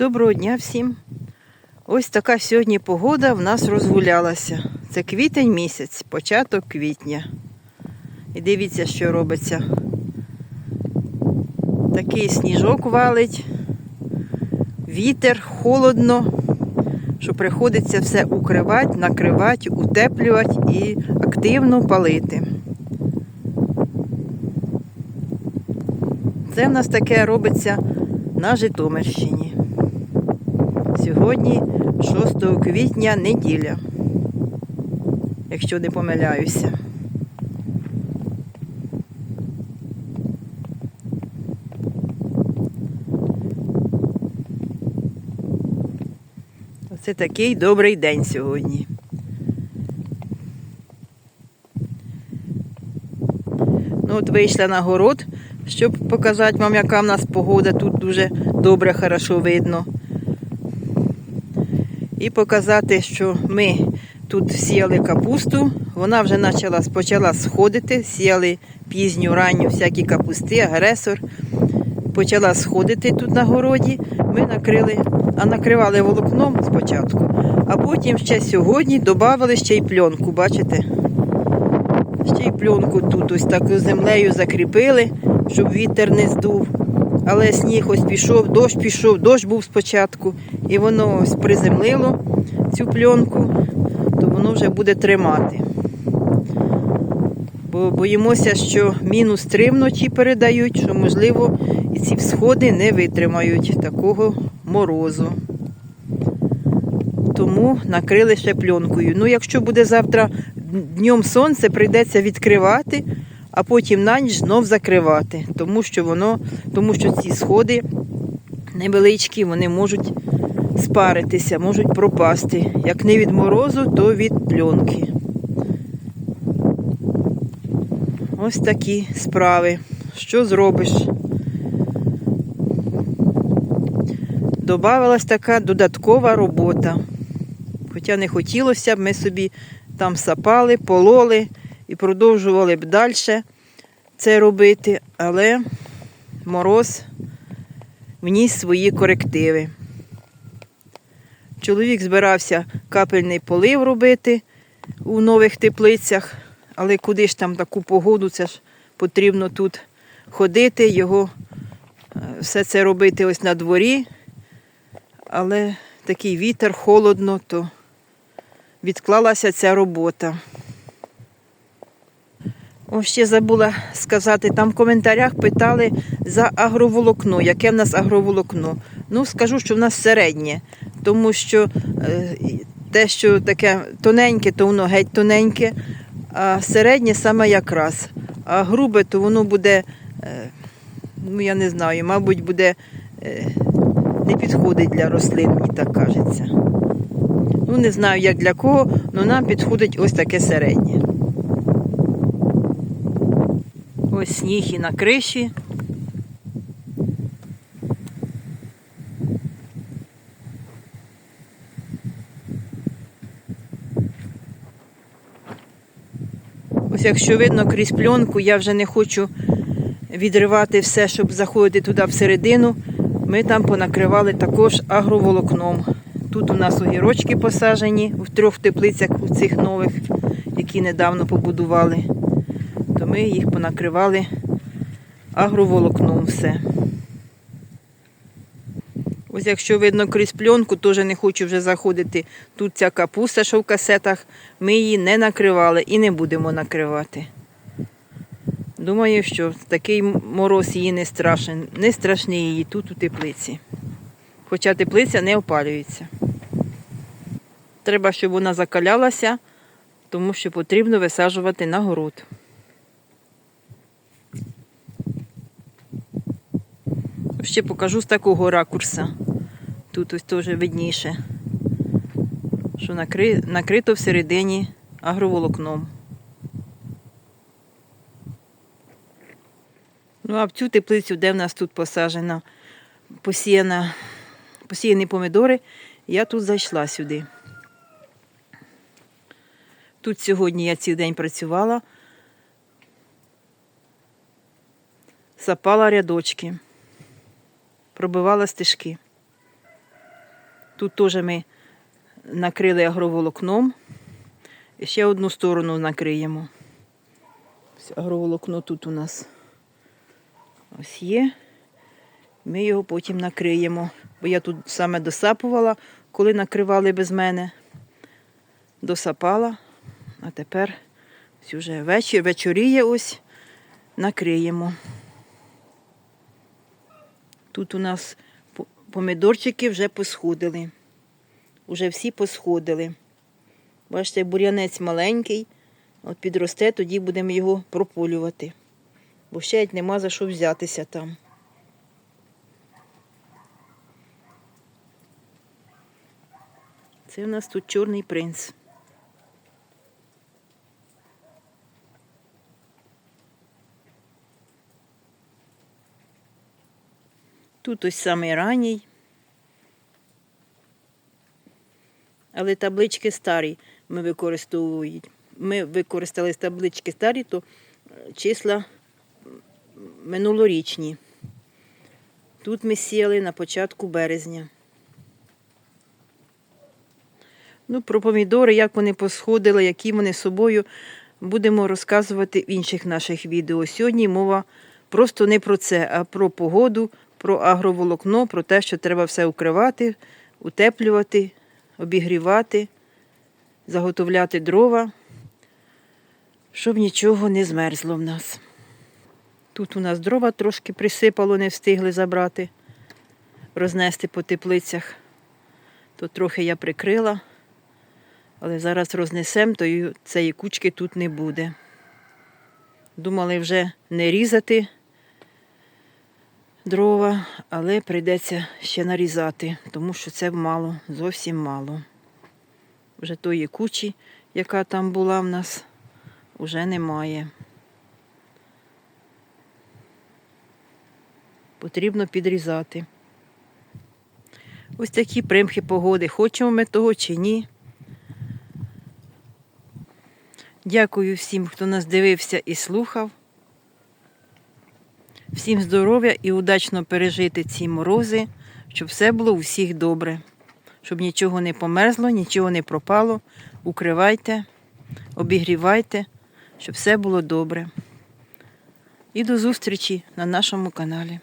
Доброго дня всім. Ось така сьогодні погода в нас розгулялася. Це квітень місяць, початок квітня. І дивіться, що робиться. Такий сніжок валить, вітер, холодно, що приходиться все укривати, накривати, утеплювати і активно палити. Це в нас таке робиться на Житомирщині. Сьогодні 6 квітня неділя, якщо не помиляюся. Оце такий добрий день сьогодні. Ну, от вийшла на город, щоб показати вам, яка в нас погода. Тут дуже добре, хорошо видно. І показати, що ми тут сіяли капусту. Вона вже почала, почала сходити, сіяли пізню, ранню всякі капусти, агресор. Почала сходити тут на городі. Ми накрили, а накривали волокном спочатку, а потім ще сьогодні додали ще й пленку, бачите? Ще й пленку тут ось таку землею закріпили, щоб вітер не здув. Але сніг ось пішов, дощ пішов, дощ був спочатку, і воно ось приземлило цю пленку, то воно вже буде тримати. Бо боїмося, що мінус 3 вночі передають, що, можливо, і ці всходи не витримають такого морозу. Тому накрили ще пленкою. Ну, якщо буде завтра днем сонце, прийдеться відкривати, а потім на ніч знов закривати, тому що воно, тому що ці сходи невеличкі, вони можуть спаритися, можуть пропасти. Як не від морозу, то від пленки. Ось такі справи. Що зробиш? Добавилась така додаткова робота. Хоча не хотілося б, ми собі там сапали, пололи і продовжували б далі це робити, але мороз вніс свої корективи. Чоловік збирався капельний полив робити у нових теплицях, але куди ж там таку погоду, це ж потрібно тут ходити, його е, все це робити ось на дворі, але такий вітер, холодно, то відклалася ця робота. О, ще забула сказати, там в коментарях питали за агроволокно, яке в нас агроволокно. Ну, скажу, що в нас середнє, тому що е, те, що таке тоненьке, то воно геть тоненьке, а середнє саме якраз. А грубе, то воно буде, е, ну я не знаю, мабуть, буде е, не підходить для рослин, мені так кажеться. Ну, не знаю, як для кого, але нам підходить ось таке середнє. Ось сніг і на криші. Ось якщо видно крізь пленку, я вже не хочу відривати все, щоб заходити туди всередину. Ми там понакривали також агроволокном. Тут у нас огірочки посаджені в трьох теплицях у цих нових, які недавно побудували. То ми їх понакривали агроволокном все. Ось якщо видно крізь пленку, теж не хочу вже заходити. Тут ця капуста, що в касетах, ми її не накривали і не будемо накривати. Думаю, що такий мороз її не страшен, не страшний її тут у теплиці. Хоча теплиця не опалюється. Треба, щоб вона закалялася, тому що потрібно висаджувати на город. Ще покажу з такого ракурса. Тут ось теж видніше, що накри... накрито всередині агроволокном. Ну, а в цю теплицю, де в нас тут посаджена посіяна, посіяні помідори, я тут зайшла сюди. Тут сьогодні я цілий день працювала, сапала рядочки, пробивала стежки. Тут теж ми накрили агроволокном. І ще одну сторону накриємо. Ось Агроволокно тут у нас ось є. Ми його потім накриємо. Бо я тут саме досапувала, коли накривали без мене. Досапала. А тепер ось уже вечір, вечоріє ось накриємо. Тут у нас по- помідорчики вже посходили. Уже всі посходили. Бачите, бур'янець маленький. От підросте, тоді будемо його прополювати. Бо ще нема за що взятися там. Це у нас тут чорний принц. Тут ось самий ранній. Але таблички старі ми використовуємо. Ми використали з таблички старі, то е, числа минулорічні. Тут ми сіяли на початку березня. Ну, про помідори, як вони посходили, які вони собою, будемо розказувати в інших наших відео. Сьогодні мова просто не про це, а про погоду, про агроволокно, про те, що треба все укривати, утеплювати, обігрівати, заготовляти дрова, щоб нічого не змерзло в нас. Тут у нас дрова трошки присипало, не встигли забрати, рознести по теплицях. То трохи я прикрила, але зараз рознесемо, то цієї кучки тут не буде. Думали вже не різати дрова, але прийдеться ще нарізати, тому що це мало, зовсім мало. Вже тої кучі, яка там була в нас, вже немає. Потрібно підрізати. Ось такі примхи погоди. Хочемо ми того чи ні. Дякую всім, хто нас дивився і слухав. Всім здоров'я і удачно пережити ці морози, щоб все було у всіх добре. Щоб нічого не померзло, нічого не пропало. Укривайте, обігрівайте, щоб все було добре. І до зустрічі на нашому каналі.